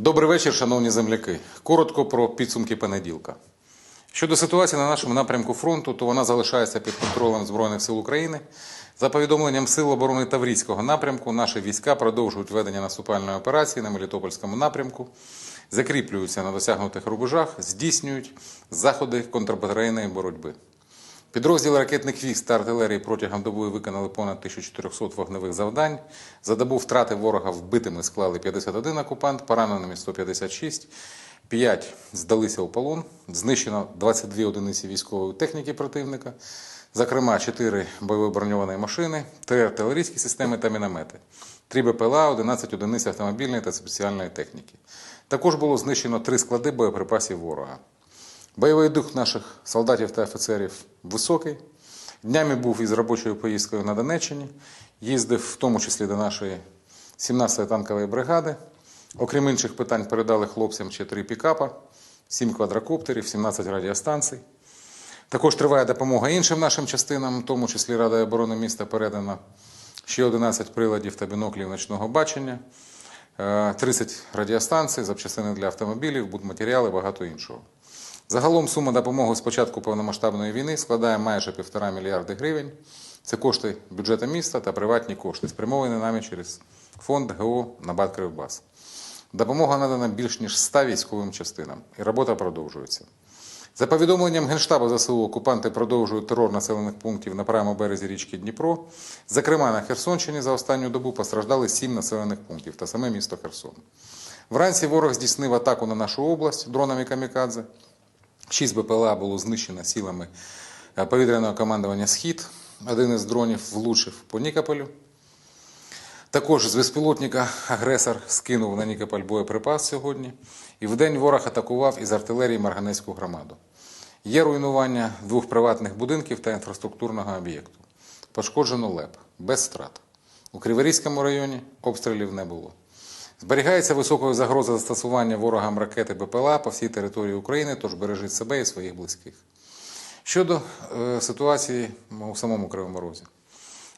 Добрий вечір, шановні земляки. Коротко про підсумки понеділка. Щодо ситуації на нашому напрямку фронту, то вона залишається під контролем Збройних сил України. За повідомленням Сил оборони Таврійського напрямку, наші війська продовжують ведення наступальної операції на Мелітопольському напрямку, закріплюються на досягнутих рубежах, здійснюють заходи контрбатарейної боротьби. Підрозділи ракетних військ та артилерії протягом доби виконали понад 1400 вогневих завдань. За добу втрати ворога вбитими склали 51 окупант, пораненими 156. 5 здалися у полон. Знищено 22 одиниці військової техніки противника, зокрема 4 бойові броньовані машини, 3 артилерійські системи та міномети, 3 БПЛА, 11 одиниць автомобільної та спеціальної техніки. Також було знищено 3 склади боєприпасів ворога. Бойовий дух наших солдатів та офіцерів високий. Днями був із робочою поїздкою на Донеччині, їздив в тому числі до нашої 17-ї танкової бригади. Окрім інших питань, передали хлопцям ще три пікапа, 7 квадрокоптерів, 17 радіостанцій. Також триває допомога іншим нашим частинам, в тому числі Рада оборони міста передана ще 11 приладів та біноклів ночного бачення, е, 30 радіостанцій, запчастини для автомобілів, будматеріали, багато іншого. Загалом сума допомоги з початку повномасштабної війни складає майже півтора мільярди гривень. Це кошти бюджету міста та приватні кошти, спрямовані нами через фонд ГО «Набат Кривбас». Допомога надана більш ніж 100 військовим частинам, і робота продовжується. За повідомленням Генштабу ЗСУ, окупанти продовжують терор населених пунктів на правому березі річки Дніпро. Зокрема, на Херсонщині за останню добу постраждали 7 населених пунктів та саме місто Херсон. Вранці ворог здійснив атаку на нашу область дронами камікадзе. Шість БПЛА було знищено силами е, повітряного командування Схід. Один із дронів влучив по Нікополю. Також з безпілотника агресор скинув на Нікополь боєприпас сьогодні. І вдень ворог атакував із артилерії Марганецьку громаду. Є руйнування двох приватних будинків та інфраструктурного об'єкту. Пошкоджено ЛЕП без втрат. У Криворізькому районі обстрілів не було. Зберігається високою загроза застосування ворогам ракети БПЛА по всій території України, тож бережіть себе і своїх близьких. Щодо е, ситуації у самому Кривому Розі.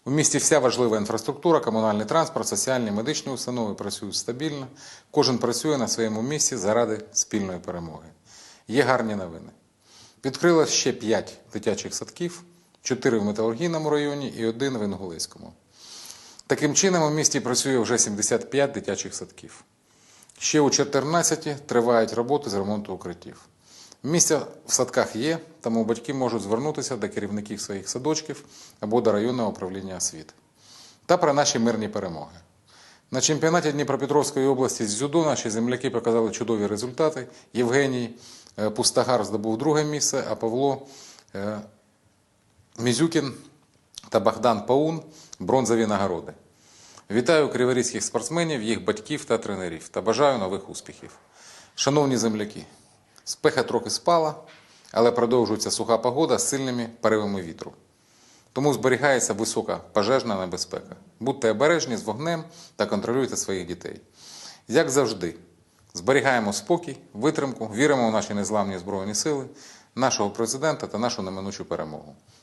У місті вся важлива інфраструктура, комунальний транспорт, соціальні медичні установи працюють стабільно. Кожен працює на своєму місці заради спільної перемоги. Є гарні новини. Відкрило ще 5 дитячих садків, 4 в Металургійному районі і один в Інгулецькому. Таким чином, у місті працює вже 75 дитячих садків. Ще у 14 тривають роботи з ремонту укриттів. Місця в садках є, тому батьки можуть звернутися до керівників своїх садочків або до районного управління освіти. Та про наші мирні перемоги. На чемпіонаті Дніпропетровської області з дзюдо наші земляки показали чудові результати. Євгеній е, Пустагар здобув друге місце, а Павло е, Мізюкін та Богдан Паун бронзові нагороди. Вітаю криворізьких спортсменів, їх батьків та тренерів та бажаю нових успіхів. Шановні земляки, спеха трохи спала, але продовжується суха погода з сильними поривами вітру. Тому зберігається висока пожежна небезпека. Будьте обережні з вогнем та контролюйте своїх дітей. Як завжди, зберігаємо спокій, витримку, віримо в наші незламні збройні сили, нашого президента та нашу неминучу перемогу.